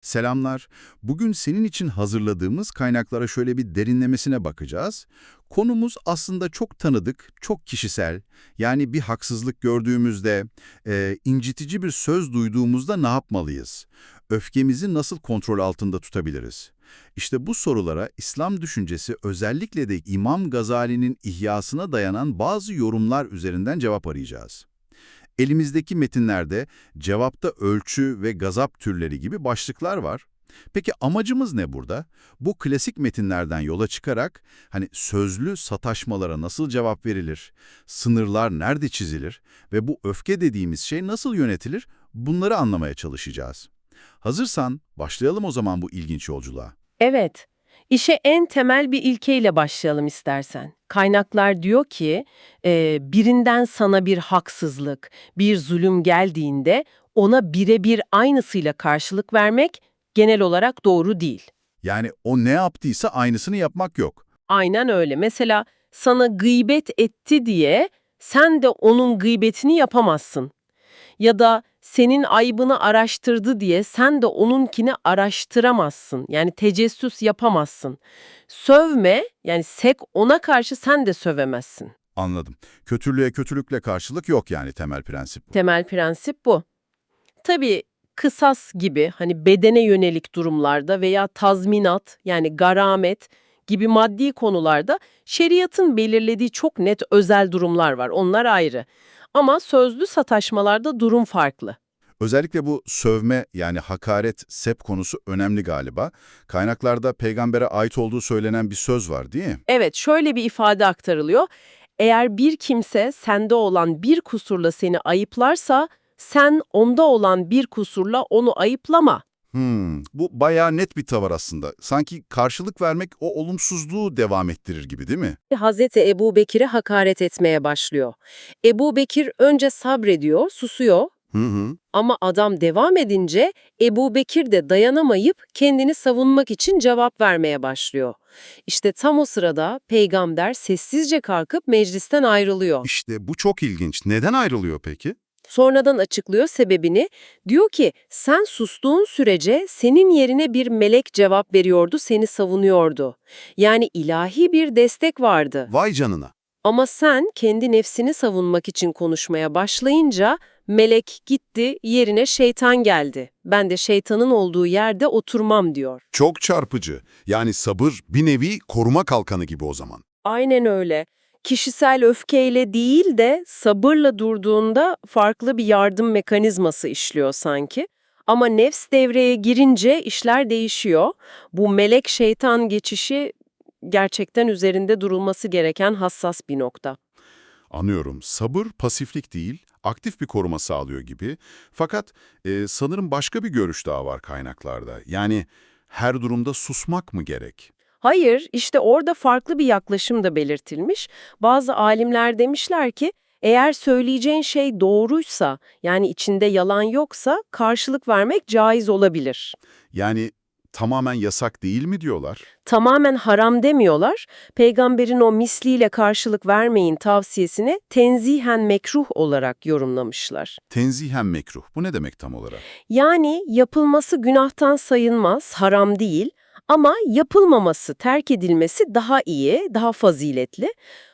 Selamlar. Bugün senin için hazırladığımız kaynaklara şöyle bir derinlemesine bakacağız. Konumuz aslında çok tanıdık, çok kişisel. Yani bir haksızlık gördüğümüzde, e, incitici bir söz duyduğumuzda ne yapmalıyız? Öfkemizi nasıl kontrol altında tutabiliriz? İşte bu sorulara İslam düşüncesi özellikle de İmam Gazali'nin ihyasına dayanan bazı yorumlar üzerinden cevap arayacağız. Elimizdeki metinlerde cevapta ölçü ve gazap türleri gibi başlıklar var. Peki amacımız ne burada? Bu klasik metinlerden yola çıkarak hani sözlü sataşmalara nasıl cevap verilir, sınırlar nerede çizilir ve bu öfke dediğimiz şey nasıl yönetilir bunları anlamaya çalışacağız. Hazırsan başlayalım o zaman bu ilginç yolculuğa. Evet. İşe en temel bir ilkeyle başlayalım istersen. Kaynaklar diyor ki, e, birinden sana bir haksızlık, bir zulüm geldiğinde ona birebir aynısıyla karşılık vermek genel olarak doğru değil. Yani o ne yaptıysa aynısını yapmak yok. Aynen öyle. Mesela sana gıybet etti diye sen de onun gıybetini yapamazsın. Ya da senin aybını araştırdı diye sen de onunkini araştıramazsın. Yani tecessüs yapamazsın. Sövme, yani sek ona karşı sen de sövemezsin. Anladım. Kötülüğe kötülükle karşılık yok yani temel prensip. Temel prensip bu. Tabii kısas gibi hani bedene yönelik durumlarda veya tazminat yani garamet gibi maddi konularda şeriatın belirlediği çok net özel durumlar var. Onlar ayrı. Ama sözlü sataşmalarda durum farklı. Özellikle bu sövme yani hakaret, sep konusu önemli galiba. Kaynaklarda peygambere ait olduğu söylenen bir söz var değil mi? Evet, şöyle bir ifade aktarılıyor. Eğer bir kimse sende olan bir kusurla seni ayıplarsa, sen onda olan bir kusurla onu ayıplama. Hmm, bu bayağı net bir tavır aslında. Sanki karşılık vermek o olumsuzluğu devam ettirir gibi değil mi? Hazreti Ebu Bekir'e hakaret etmeye başlıyor. Ebu Bekir önce sabrediyor, susuyor Hı hı. ama adam devam edince Ebu Bekir de dayanamayıp kendini savunmak için cevap vermeye başlıyor. İşte tam o sırada peygamber sessizce kalkıp meclisten ayrılıyor. İşte bu çok ilginç. Neden ayrılıyor peki? Sonradan açıklıyor sebebini. Diyor ki sen sustuğun sürece senin yerine bir melek cevap veriyordu, seni savunuyordu. Yani ilahi bir destek vardı. Vay canına. Ama sen kendi nefsini savunmak için konuşmaya başlayınca melek gitti, yerine şeytan geldi. Ben de şeytanın olduğu yerde oturmam diyor. Çok çarpıcı. Yani sabır bir nevi koruma kalkanı gibi o zaman. Aynen öyle. Kişisel öfkeyle değil de sabırla durduğunda farklı bir yardım mekanizması işliyor sanki. Ama nefs devreye girince işler değişiyor. Bu melek şeytan geçişi gerçekten üzerinde durulması gereken hassas bir nokta. Anlıyorum. Sabır pasiflik değil, aktif bir koruma sağlıyor gibi. Fakat e, sanırım başka bir görüş daha var kaynaklarda. Yani her durumda susmak mı gerek? Hayır, işte orada farklı bir yaklaşım da belirtilmiş. Bazı alimler demişler ki, eğer söyleyeceğin şey doğruysa, yani içinde yalan yoksa karşılık vermek caiz olabilir. Yani tamamen yasak değil mi diyorlar? Tamamen haram demiyorlar, peygamberin o misliyle karşılık vermeyin tavsiyesini tenzihen mekruh olarak yorumlamışlar. Tenzihen mekruh. Bu ne demek tam olarak? Yani yapılması günahtan sayılmaz, haram değil ama yapılmaması, terk edilmesi daha iyi, daha faziletli.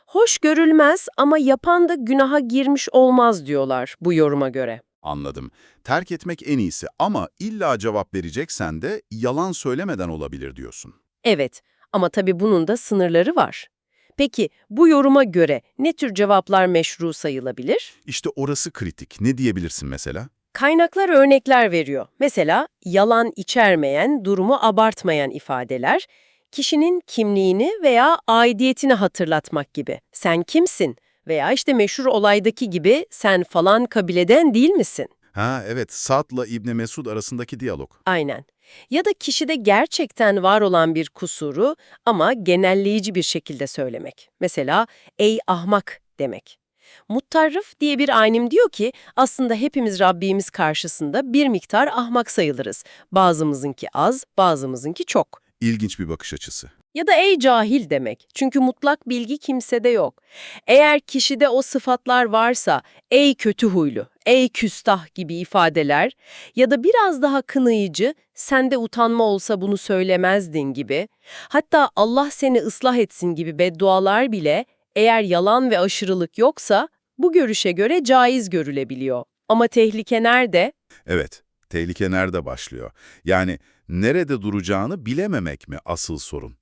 Hoş görülmez ama yapan da günaha girmiş olmaz diyorlar bu yoruma göre. Anladım. Terk etmek en iyisi ama illa cevap vereceksen de yalan söylemeden olabilir diyorsun. Evet ama tabii bunun da sınırları var. Peki bu yoruma göre ne tür cevaplar meşru sayılabilir? İşte orası kritik. Ne diyebilirsin mesela? Kaynaklar örnekler veriyor. Mesela yalan içermeyen, durumu abartmayan ifadeler, kişinin kimliğini veya aidiyetini hatırlatmak gibi. Sen kimsin? Veya işte meşhur olaydaki gibi sen falan kabileden değil misin? Ha evet, Sa'd'la İbni Mesud arasındaki diyalog. Aynen. Ya da kişide gerçekten var olan bir kusuru ama genelleyici bir şekilde söylemek. Mesela ey ahmak demek. Muttarrıf diye bir alim diyor ki aslında hepimiz Rabbimiz karşısında bir miktar ahmak sayılırız. Bazımızınki az, bazımızınki çok. İlginç bir bakış açısı. Ya da ey cahil demek. Çünkü mutlak bilgi kimsede yok. Eğer kişide o sıfatlar varsa ey kötü huylu, ey küstah gibi ifadeler ya da biraz daha kınayıcı sende utanma olsa bunu söylemezdin gibi hatta Allah seni ıslah etsin gibi beddualar bile eğer yalan ve aşırılık yoksa bu görüşe göre caiz görülebiliyor. Ama tehlike nerede? Evet, tehlike nerede başlıyor? Yani nerede duracağını bilememek mi asıl sorun?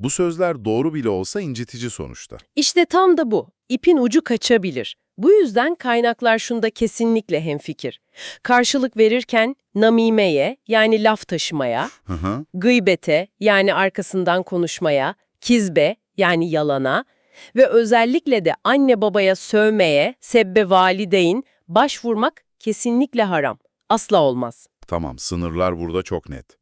Bu sözler doğru bile olsa incitici sonuçta. İşte tam da bu. İpin ucu kaçabilir. Bu yüzden kaynaklar şunda kesinlikle hemfikir. Karşılık verirken namimeye yani laf taşımaya, Hı hı. gıybete yani arkasından konuşmaya, kizbe yani yalana ve özellikle de anne babaya sövmeye, sebbe valideyn başvurmak kesinlikle haram. Asla olmaz. Tamam, sınırlar burada çok net.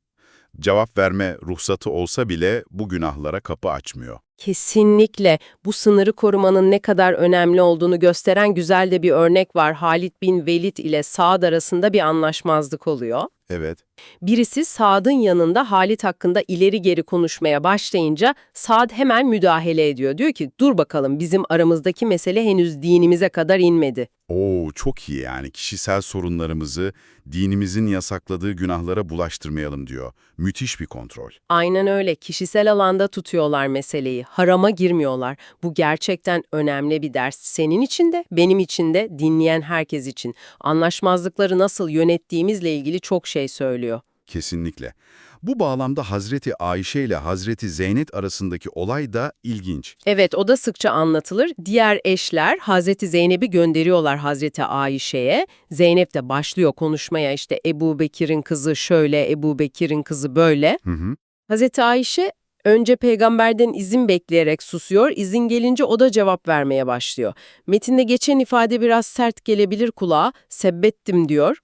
Cevap verme ruhsatı olsa bile bu günahlara kapı açmıyor. Kesinlikle bu sınırı korumanın ne kadar önemli olduğunu gösteren güzel de bir örnek var. Halid bin Velid ile Saad arasında bir anlaşmazlık oluyor. Evet, Birisi Saad'ın yanında Halit hakkında ileri geri konuşmaya başlayınca Saad hemen müdahale ediyor. Diyor ki dur bakalım bizim aramızdaki mesele henüz dinimize kadar inmedi. Oo çok iyi yani kişisel sorunlarımızı dinimizin yasakladığı günahlara bulaştırmayalım diyor. Müthiş bir kontrol. Aynen öyle kişisel alanda tutuyorlar meseleyi, harama girmiyorlar. Bu gerçekten önemli bir ders. Senin için de, benim için de, dinleyen herkes için. Anlaşmazlıkları nasıl yönettiğimizle ilgili çok şey söylüyor. Kesinlikle. Bu bağlamda Hazreti Ayşe ile Hazreti Zeynep arasındaki olay da ilginç. Evet, o da sıkça anlatılır. Diğer eşler Hazreti Zeynep'i gönderiyorlar Hazreti Ayşe'ye. Zeynep de başlıyor konuşmaya işte Ebu Bekir'in kızı şöyle, Ebu Bekir'in kızı böyle. Hı hı. Hazreti Ayşe önce peygamberden izin bekleyerek susuyor, izin gelince o da cevap vermeye başlıyor. Metinde geçen ifade biraz sert gelebilir kulağa, sebbettim diyor.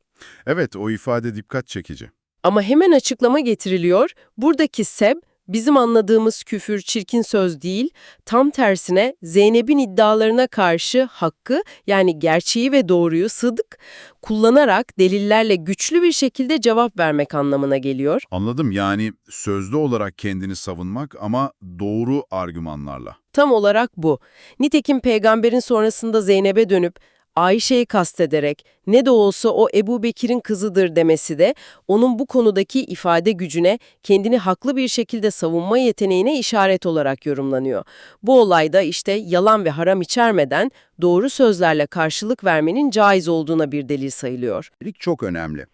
Evet o ifade dikkat çekici. Ama hemen açıklama getiriliyor. Buradaki seb, bizim anladığımız küfür, çirkin söz değil, tam tersine Zeynep'in iddialarına karşı hakkı yani gerçeği ve doğruyu sıdık kullanarak delillerle güçlü bir şekilde cevap vermek anlamına geliyor. Anladım yani sözlü olarak kendini savunmak ama doğru argümanlarla. Tam olarak bu. Nitekim peygamberin sonrasında Zeynep'e dönüp Ayşe'yi kastederek ne de olsa o Ebu Bekir'in kızıdır demesi de onun bu konudaki ifade gücüne, kendini haklı bir şekilde savunma yeteneğine işaret olarak yorumlanıyor. Bu olayda işte yalan ve haram içermeden doğru sözlerle karşılık vermenin caiz olduğuna bir delil sayılıyor. Çok önemli.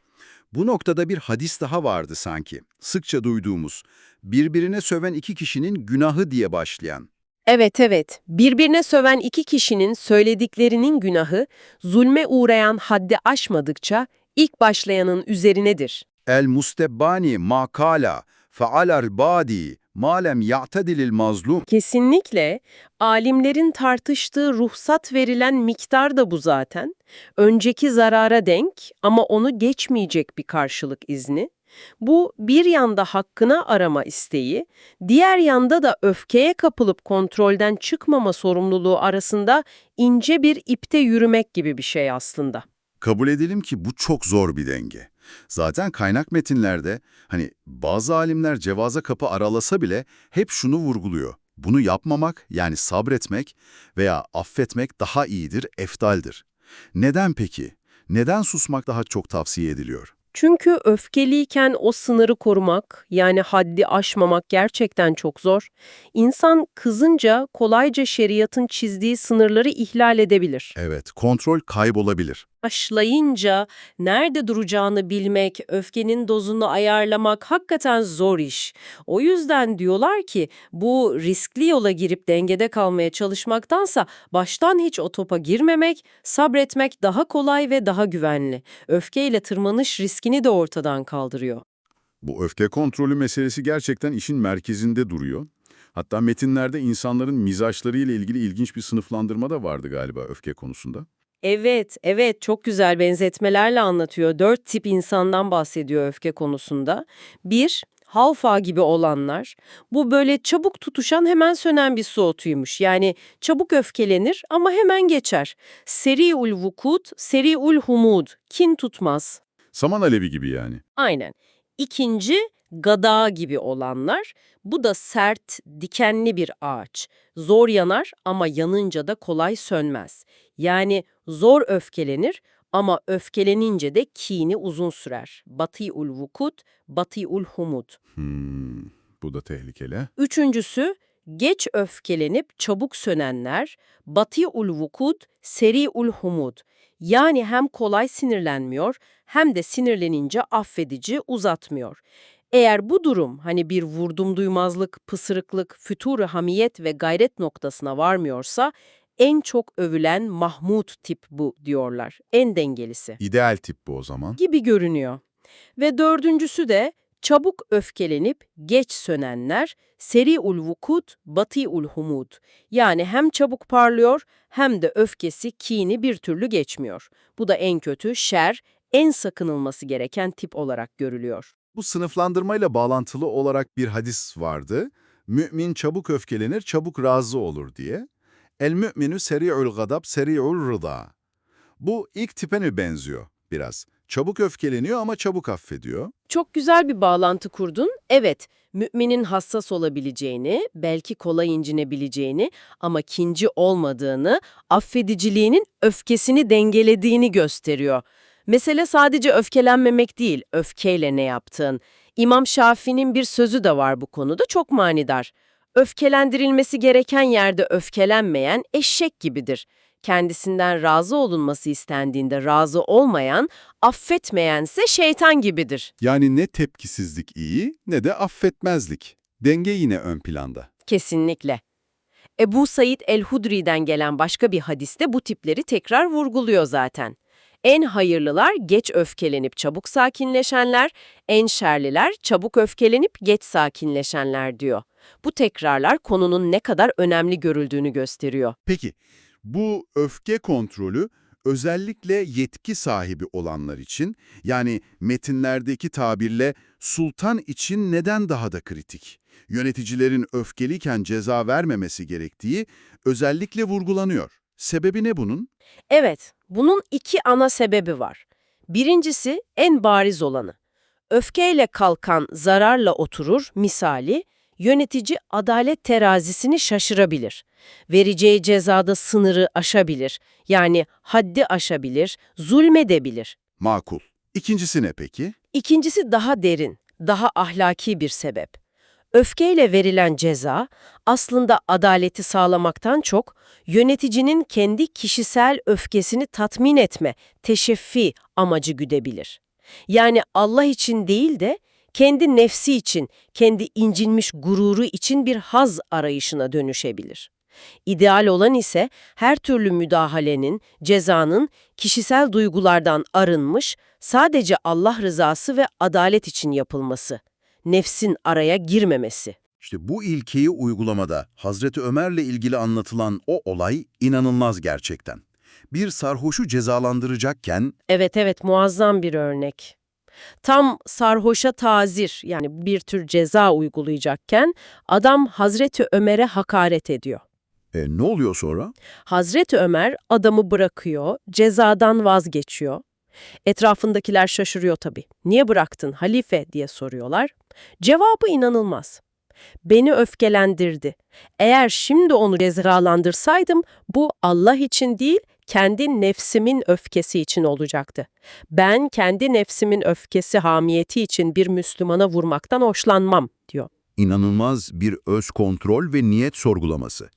Bu noktada bir hadis daha vardı sanki. Sıkça duyduğumuz. Birbirine söven iki kişinin günahı diye başlayan. Evet evet, birbirine söven iki kişinin söylediklerinin günahı, zulme uğrayan haddi aşmadıkça ilk başlayanın üzerinedir. El mustebbani ma kala faalar badi ma lem ya'tedilil mazlum. Kesinlikle alimlerin tartıştığı ruhsat verilen miktar da bu zaten. Önceki zarara denk ama onu geçmeyecek bir karşılık izni. Bu bir yanda hakkına arama isteği, diğer yanda da öfkeye kapılıp kontrolden çıkmama sorumluluğu arasında ince bir ipte yürümek gibi bir şey aslında. Kabul edelim ki bu çok zor bir denge. Zaten kaynak metinlerde hani bazı alimler cevaza kapı aralasa bile hep şunu vurguluyor. Bunu yapmamak yani sabretmek veya affetmek daha iyidir, eftaldir. Neden peki? Neden susmak daha çok tavsiye ediliyor? Çünkü öfkeliyken o sınırı korumak, yani haddi aşmamak gerçekten çok zor. İnsan kızınca kolayca şeriatın çizdiği sınırları ihlal edebilir. Evet, kontrol kaybolabilir. Başlayınca nerede duracağını bilmek, öfkenin dozunu ayarlamak hakikaten zor iş. O yüzden diyorlar ki bu riskli yola girip dengede kalmaya çalışmaktansa baştan hiç o topa girmemek, sabretmek daha kolay ve daha güvenli. Öfkeyle tırmanış riskini de ortadan kaldırıyor. Bu öfke kontrolü meselesi gerçekten işin merkezinde duruyor. Hatta metinlerde insanların mizaçlarıyla ilgili ilginç bir sınıflandırma da vardı galiba öfke konusunda. Evet, evet çok güzel benzetmelerle anlatıyor. Dört tip insandan bahsediyor öfke konusunda. Bir, Havfa gibi olanlar. Bu böyle çabuk tutuşan hemen sönen bir soğutuymuş. Yani çabuk öfkelenir ama hemen geçer. Seri'ul vukut, seri'ul humud. Kin tutmaz. Saman alevi gibi yani. Aynen. İkinci, gada gibi olanlar. Bu da sert, dikenli bir ağaç. Zor yanar ama yanınca da kolay sönmez. Yani zor öfkelenir ama öfkelenince de kini uzun sürer. Bati'ul vukut, bati'ul humud. Hmm, bu da tehlikeli. Üçüncüsü, geç öfkelenip çabuk sönenler, bati'ul vukut, seri'ul humud. Yani hem kolay sinirlenmiyor hem de sinirlenince affedici uzatmıyor. Eğer bu durum hani bir vurdum duymazlık, pısırıklık, fütur hamiyet ve gayret noktasına varmıyorsa en çok övülen Mahmud tip bu diyorlar. En dengelisi İdeal tip bu o zaman. gibi görünüyor. Ve dördüncüsü de çabuk öfkelenip geç sönenler seri-ul vukut, bati-ul humud. Yani hem çabuk parlıyor hem de öfkesi kini bir türlü geçmiyor. Bu da en kötü şer, en sakınılması gereken tip olarak görülüyor. Bu sınıflandırmayla bağlantılı olarak bir hadis vardı. Mümin çabuk öfkelenir, çabuk razı olur diye. El müminü seri'ül gadab, seri'ül rıda. Bu ilk tipe mi benziyor biraz? Çabuk öfkeleniyor ama çabuk affediyor. Çok güzel bir bağlantı kurdun. Evet, müminin hassas olabileceğini, belki kolay incinebileceğini ama kinci olmadığını, affediciliğinin öfkesini dengelediğini gösteriyor. Mesele sadece öfkelenmemek değil, öfkeyle ne yaptığın. İmam Şafii'nin bir sözü de var bu konuda, çok manidar. Öfkelendirilmesi gereken yerde öfkelenmeyen eşek gibidir. Kendisinden razı olunması istendiğinde razı olmayan, affetmeyense şeytan gibidir. Yani ne tepkisizlik iyi ne de affetmezlik. Denge yine ön planda. Kesinlikle. Ebu Said el-Hudri'den gelen başka bir hadiste bu tipleri tekrar vurguluyor zaten. En hayırlılar geç öfkelenip çabuk sakinleşenler, en şerliler çabuk öfkelenip geç sakinleşenler diyor. Bu tekrarlar konunun ne kadar önemli görüldüğünü gösteriyor. Peki, bu öfke kontrolü özellikle yetki sahibi olanlar için, yani metinlerdeki tabirle sultan için neden daha da kritik? Yöneticilerin öfkeliyken ceza vermemesi gerektiği özellikle vurgulanıyor. Sebebi ne bunun? Evet, bunun iki ana sebebi var. Birincisi en bariz olanı. Öfkeyle kalkan zararla oturur misali, yönetici adalet terazisini şaşırabilir. Vereceği cezada sınırı aşabilir, yani haddi aşabilir, zulmedebilir. Makul. İkincisi ne peki? İkincisi daha derin, daha ahlaki bir sebep. Öfkeyle verilen ceza aslında adaleti sağlamaktan çok yöneticinin kendi kişisel öfkesini tatmin etme, teşeffi amacı güdebilir. Yani Allah için değil de kendi nefsi için, kendi incinmiş gururu için bir haz arayışına dönüşebilir. İdeal olan ise her türlü müdahalenin, cezanın kişisel duygulardan arınmış, sadece Allah rızası ve adalet için yapılması, nefsin araya girmemesi. İşte bu ilkeyi uygulamada Hazreti Ömer'le ilgili anlatılan o olay inanılmaz gerçekten. Bir sarhoşu cezalandıracakken Evet evet muazzam bir örnek. Tam sarhoşa tazir yani bir tür ceza uygulayacakken adam Hazreti Ömer'e hakaret ediyor. e, ne oluyor sonra? Hazreti Ömer adamı bırakıyor, cezadan vazgeçiyor. Etrafındakiler şaşırıyor tabii. Niye bıraktın halife diye soruyorlar. Cevabı inanılmaz. Beni öfkelendirdi. Eğer şimdi onu cezalandırsaydım bu Allah için değil, kendi nefsimin öfkesi için olacaktı. Ben kendi nefsimin öfkesi hamiyeti için bir Müslümana vurmaktan hoşlanmam diyor. İnanılmaz bir öz kontrol ve niyet sorgulaması.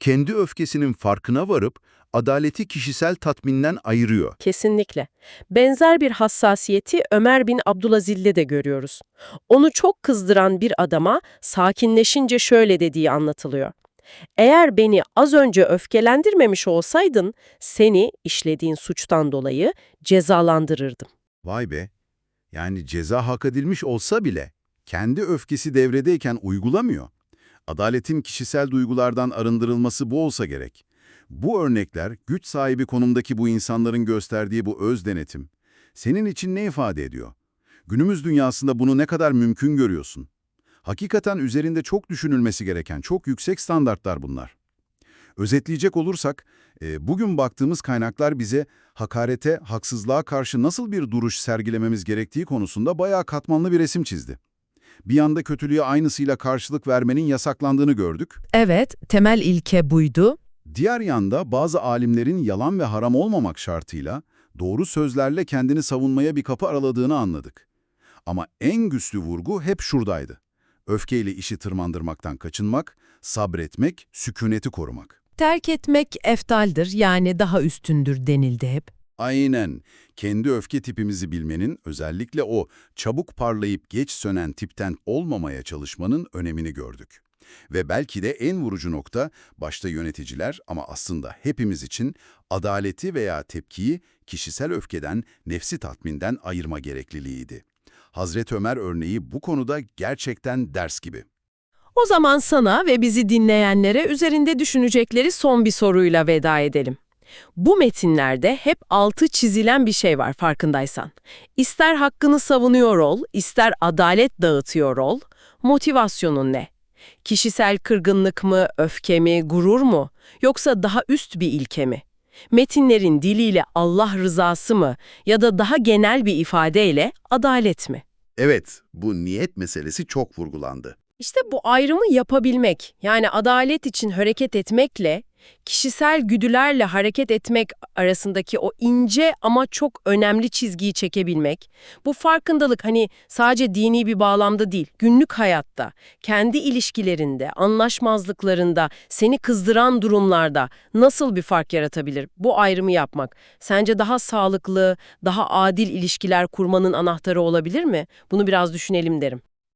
Kendi öfkesinin farkına varıp adaleti kişisel tatminden ayırıyor. Kesinlikle. Benzer bir hassasiyeti Ömer bin Abdülaziz'de de görüyoruz. Onu çok kızdıran bir adama sakinleşince şöyle dediği anlatılıyor. Eğer beni az önce öfkelendirmemiş olsaydın, seni işlediğin suçtan dolayı cezalandırırdım. Vay be! Yani ceza hak edilmiş olsa bile kendi öfkesi devredeyken uygulamıyor. Adaletin kişisel duygulardan arındırılması bu olsa gerek. Bu örnekler, güç sahibi konumdaki bu insanların gösterdiği bu öz denetim, senin için ne ifade ediyor? Günümüz dünyasında bunu ne kadar mümkün görüyorsun? Hakikaten üzerinde çok düşünülmesi gereken çok yüksek standartlar bunlar. Özetleyecek olursak, e, bugün baktığımız kaynaklar bize hakarete, haksızlığa karşı nasıl bir duruş sergilememiz gerektiği konusunda bayağı katmanlı bir resim çizdi. bir yanda kötülüğe aynısıyla karşılık vermenin yasaklandığını gördük. Evet, temel ilke buydu. Diğer yanda bazı alimlerin yalan ve haram olmamak şartıyla doğru sözlerle kendini savunmaya bir kapı araladığını anladık. Ama en güçlü vurgu hep şuradaydı. Öfkeyle işi tırmandırmaktan kaçınmak, sabretmek, sükuneti korumak. Terk etmek eftaldir yani daha üstündür denildi hep. Aynen. Kendi öfke tipimizi bilmenin, özellikle o çabuk parlayıp geç sönen tipten olmamaya çalışmanın önemini gördük. Ve belki de en vurucu nokta, başta yöneticiler ama aslında hepimiz için adaleti veya tepkiyi kişisel öfkeden, nefsi tatminden ayırma gerekliliğiydi. Hazreti Ömer örneği bu konuda gerçekten ders gibi. O zaman sana ve bizi dinleyenlere üzerinde düşünecekleri son bir soruyla veda edelim. Bu metinlerde hep altı çizilen bir şey var farkındaysan. İster hakkını savunuyor ol, ister adalet dağıtıyor ol, motivasyonun ne? Kişisel kırgınlık mı, öfke mi, gurur mu? Yoksa daha üst bir ilke mi? Metinlerin diliyle Allah rızası mı ya da daha genel bir ifadeyle adalet mi? Evet, bu niyet meselesi çok vurgulandı. İşte bu ayrımı yapabilmek, yani adalet için hareket etmekle, kişisel güdülerle hareket etmek arasındaki o ince ama çok önemli çizgiyi çekebilmek, bu farkındalık hani sadece dini bir bağlamda değil, günlük hayatta, kendi ilişkilerinde, anlaşmazlıklarında, seni kızdıran durumlarda nasıl bir fark yaratabilir? Bu ayrımı yapmak, sence daha sağlıklı, daha adil ilişkiler kurmanın anahtarı olabilir mi? Bunu biraz düşünelim derim.